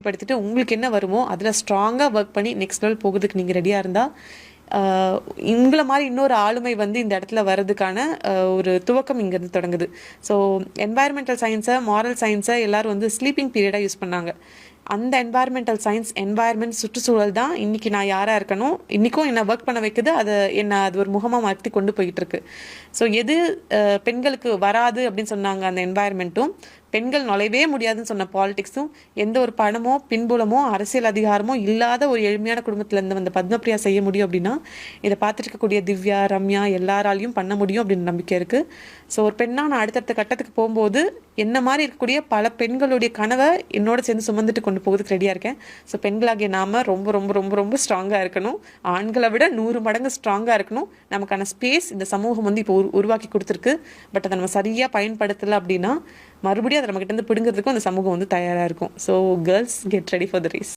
படுத்திட்டு உங்களுக்கு என்ன வருமோ அதில் ஸ்ட்ராங்காக ஒர்க் பண்ணி நெக்ஸ்ட் லெவல் போகிறதுக்கு நீங்கள் ரெடியாக இருந்தால் உங்களை மாதிரி இன்னொரு ஆளுமை வந்து இந்த இடத்துல வர்றதுக்கான ஒரு துவக்கம் இங்கேருந்து தொடங்குது. ஸோ என்வாயர்மெண்டல் சயின்ஸை மாரல் சயின்ஸை எல்லாரும் வந்து ஸ்லீப்பிங் பீரியடாக யூஸ் பண்ணாங்க. அந்த என்வாயர்மெண்டல் சயின்ஸ் என்வாயர்மெண்ட் சுற்றுச்சூழல் தான் இன்னைக்கு நான் யாராக இருக்கணும் இன்றைக்கும் என்னை ஒர்க் பண்ண வைக்குது அதை என்னை அது ஒரு முகமாக மாற்றி கொண்டு போயிட்டுருக்கு ஸோ எது பெண்களுக்கு வராது அப்படின்னு சொன்னாங்க அந்த என்வாயர்மெண்ட்டும் பெண்கள் நுழையவே முடியாதுன்னு சொன்ன பாலிடிக்ஸும் எந்த ஒரு பணமோ பின்புலமோ அரசியல் அதிகாரமோ இல்லாத ஒரு எளிமையான குடும்பத்திலேருந்து வந்த பத்மபிரியா செய்ய முடியும் அப்படின்னா இதை பார்த்துருக்கக்கூடிய திவ்யா ரம்யா எல்லாராலையும் பண்ண முடியும் அப்படின்னு நம்பிக்கை இருக்குது ஸோ ஒரு பெண்ணாக நான் அடுத்தடுத்த கட்டத்துக்கு போகும்போது என்ன மாதிரி இருக்கக்கூடிய பல பெண்களுடைய கனவை என்னோட சேர்ந்து சுமந்துட்டு கொண்டு போகிறதுக்கு ரெடியாக இருக்கேன். ஸோ பெண்களாகிய நாம ரொம்ப ரொம்ப ரொம்ப ரொம்ப ஸ்ட்ராங்காக இருக்கணும். ஆண்களை விட நூறு மடங்கு ஸ்ட்ராங்காக இருக்கணும். நமக்கான ஸ்பேஸ் இந்த சமூகம் வந்து இப்போ உரு உருவாக்கி கொடுத்துருக்கு. பட் அதை நம்ம சரியாக பயன்படுத்தலை அப்படின்னா மறுபடியும் அதை நம்மகிட்ட இருந்து பிடுங்கிறதுக்கும் அந்த சமூகம் வந்து தயாராக இருக்கும். So girls get ready for the race